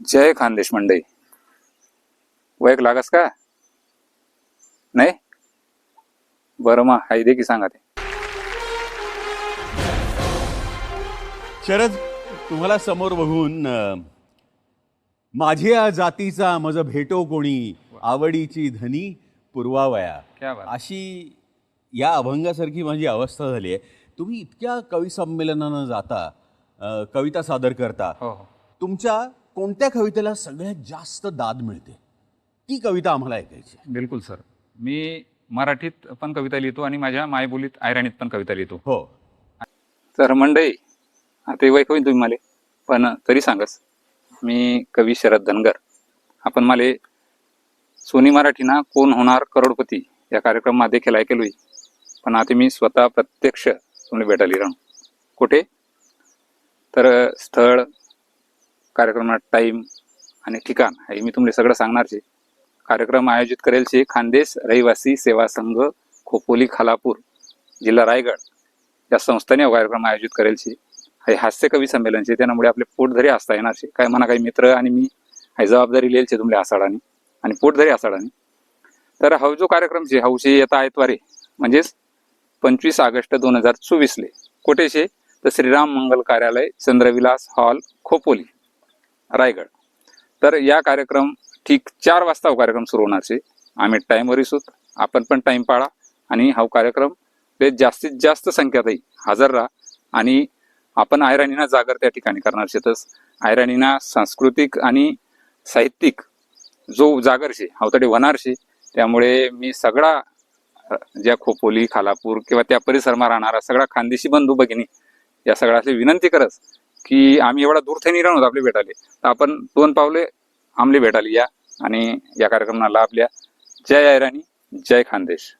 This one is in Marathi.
जय खानदेश मंडई वयक लागस का? नाही? बरं मग हाय दे की सांगा ते. शरद तुम्हाला समोर बघून अ, माझ्या जातीचा मज भेटो कोणी आवडीची धनी पुरवावया. क्या बात. अशी या अभंगासारखी माझी अवस्था झाली आहे. तुम्ही इतक्या कवी संमेलनानं जाता अ, कविता सादर करता. हो हो. तुमच्या कोणत्या कवितेला सगळ्यात जास्त दाद मिळते? ती कविता आम्हाला ऐकायची. बिलकुल सर. मी मराठीत पण कविता लिहितो आणि माझ्या मायबोलीत आयराणीत पण कविता लिहितो. हो. तर मंडई आता वय होईन तुम्ही मला पण तरी सांगस मी कवी शरद धनगर. आपण मला सोनी मराठीना कोण होणार करोडपती या कार्यक्रमात देखील ऐकलोय. पण आता मी स्वतः प्रत्यक्ष तुम्हाला भेटायला राहून कुठे? तर स्थळ कार्यक्रमात टाईम आणि ठिकाण हे मी तुम्हाला सगळं सांगणार छे कार्यक्रम आयोजित करेल छे खानदेश रहिवासी सेवा संघ खोपोली खालापूर जिल्हा रायगड. या संस्थेने कार्यक्रम आयोजित करेल छे हे हास्य कवी संमेलन छे त्यामुळे आपले पोटधरी हसता येणार छे काय म्हणा काही मित्र आणि मी हे जबाबदारी लिहिल छे तुमल्या आसाडाने आणि पोटधरी आसाडाने. तर हा जो कार्यक्रम छे हौशे येता आयतवारे म्हणजेच पंचवीस ऑगस्ट दोन हजार चोवीसले. कोठे छे तर श्रीराम मंगल कार्यालय चंद्रविलास हॉल खोपोली. रायगड. तर या कार्यक्रम ठीक चार वाजता हा कार्यक्रम सुरू होणारचे आम्ही टाईमवर असोत आपण पण टाईम पाळा आणि हा कार्यक्रम ते जास्तीत जास्त संख्यातही हजर राहा आणि आपण आयराणीना जागर त्या ठिकाणी करणार शेतस आयराणीना सांस्कृतिक आणि साहित्यिक जो जागर शे हावतडे होणार शे त्यामुळे मी सगळा ज्या खोपोली खालापूर किंवा त्या परिसरमा राहणारा सगळा खानदेशी बंधू भगिनी या सगळ्याची विनंती करत की आम्ही एवढा दूर थेनी होत आपले भेटाले तर आपण दोन पावले आमले भेटाले या आणि या कार्यक्रमाला आपल्या जय आयराणी जय खानदेश.